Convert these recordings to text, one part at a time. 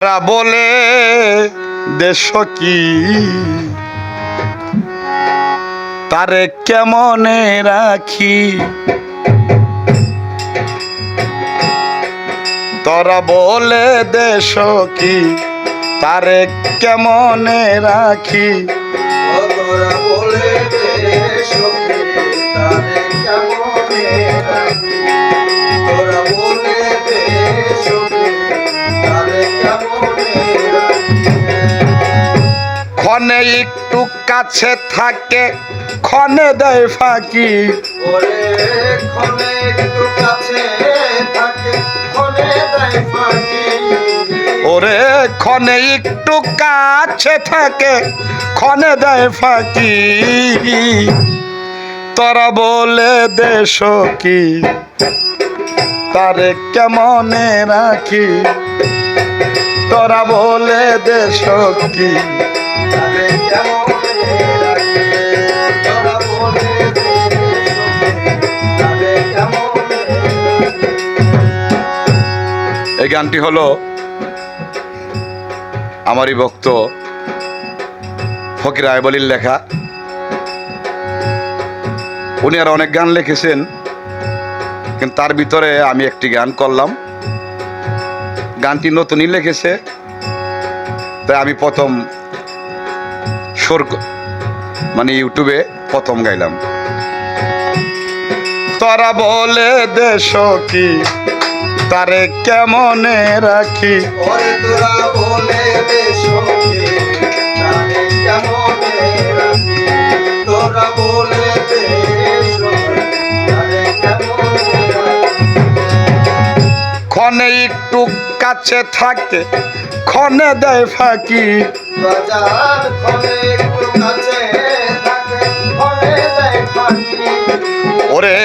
তারা বলে দেশ কি? তারে কেমনে রাখি? তোরা বলে দেশ কি? তারে কেমনে রাখি? একটু কাছে থাকে ক্ষণে দেয় ফাঁকি। ওরে ক্ষণে একটু কাছে থাকে ক্ষণে দেয় ফাঁকি। ক্ষণে দেয় ফাঁকি। তোরা বলে দেশ কি? তারে কেমনে রাখি? তোরা বলে দেশ কি? এই গানটি হলো আমারই ভক্ত ফকির আয়বলির লেখা। উনি আর অনেক গান লিখেছেন, কিন্তু তার ভিতরে আমি একটি গান করলাম। গানটি নতুনই লিখেছে, তাই আমি প্রথম সুর ক- মানে ইউটিউবে প্রথম গাইলাম। তারা বলে দেশ কি? তারে কেমনে রাখি? ক্ষণে একটু কাছে থাকে ক্ষণে দেয় ফাঁকি। বাজার খনে একটু কাছে থাকে খনে দেয় ফাঁকি। ওরে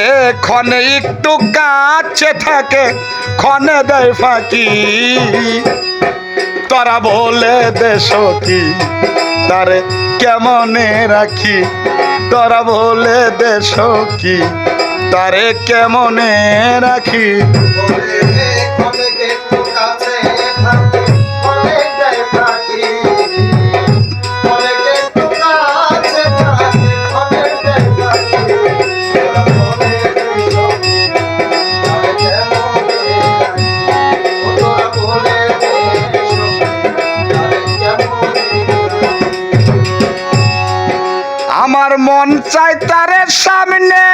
ক্ষণে একটু কাছে থাকে ক্ষণে দেয় ফাঁকি। তোরা বলে দেশ কি? তারে কেমনে রাখি? তোরা বলে দেশ কি? তারে কেমনে রাখি? চাই তারে সামনে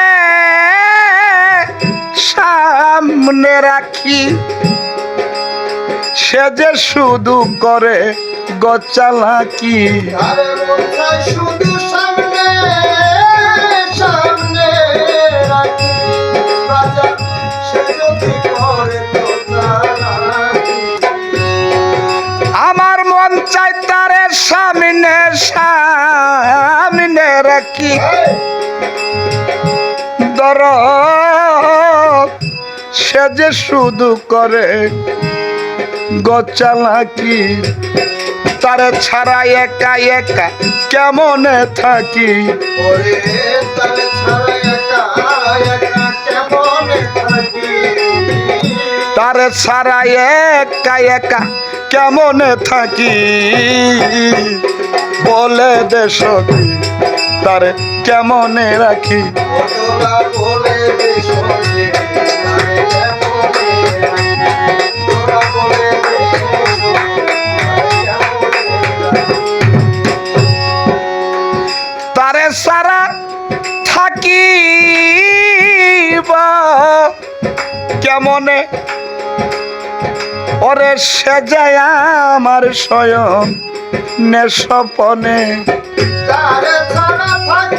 সামনে রাখি। সে যে শুধু করে গচালাকি আরে মনটাই শুধু সামনে সামনে রাখি। সে যদি করে আমার মন চাই তারে সামনে সামনে রাখি। দর সে যে শুধু করে গচালাকি তারে ছাড়া একা একা কেমনে থাকি? তারে ছাড়া একা একা কেমনে থাকি? বলে দেশ তারে কেমনে রাখি? তোরা সারা থাকি কেমনে? ওরে সে যায় আমার স্বয়ং নে স্বপনে থাকি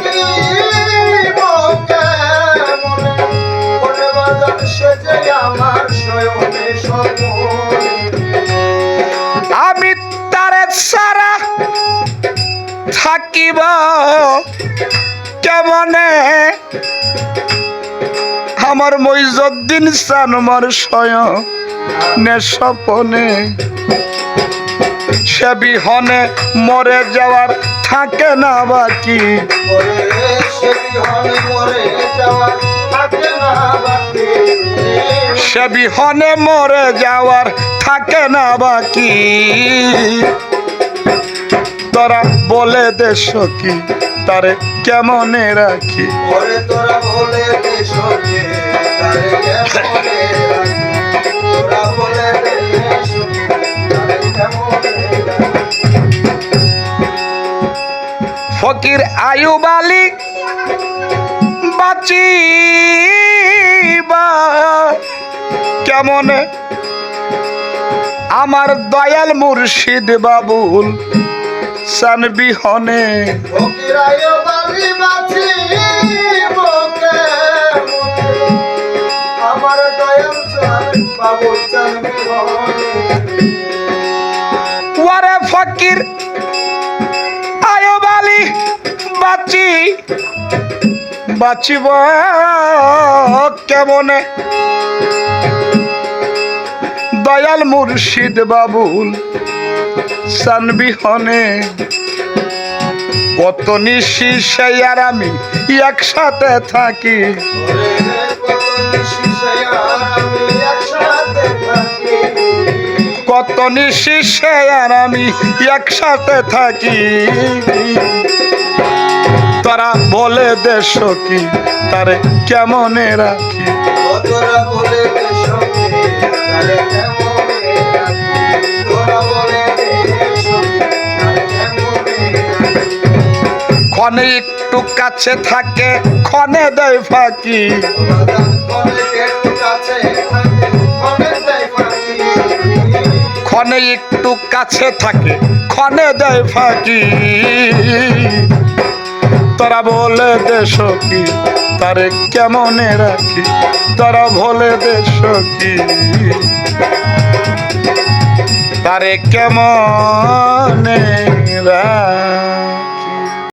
আমার শয়নে স্বপনে আমি তারে সারা থাকিব কেমনে? আমার মইজুদ্দিন সানমর স্বয়ং নে স্বপনে। সে বিহনে মরে যাওয়ার থাকে না বাকি। সে বিহনে মরে যাওয়ার থাকে না বাকি তোরা বলে দেশ কি তারে কেমনে রাখি? তোরা বলে দে সখী তারে কেমনে রাখি? তোরা বলে দে সখী তারে কেমনে ফকির আয়ু আলী বাঁচি কেমনে? আমার দয়াল মুর্শিদ বাবুল সানবিহনে ওয়ারে ফকির আয়ুব আলী বাঁচি। বাঁচিব কেমনে? দয়াল মুর্শিদ বাবুল, সানবিহনে। কত নিশি সে আর আমি একসাথে থাকি। কত নিশিসে আমি একসাথে থাকি কত নিশি সে আর আমি একসাথে থাকি। তারা বলে দেশ কি? তারে কেমনে রাখি? তোরা বলে দে সখী তারে কেমনে রাখি? তোরা বলে দে সখী তারে কেমনে রাখি? ক্ষণে একটু কাছে থাকে ক্ষণে দেয় ফাঁকি। বাদাম করে একটু কাছে থাকে দেয় ফাঁকি ক্ষণে একটু কাছে থাকে ক্ষণে দেয় ফাঁকি। তারা বলে দেশ কি? তারে কেমনে রাখি? তারা বলে দেশ কি? তারে কেমনে রাখি?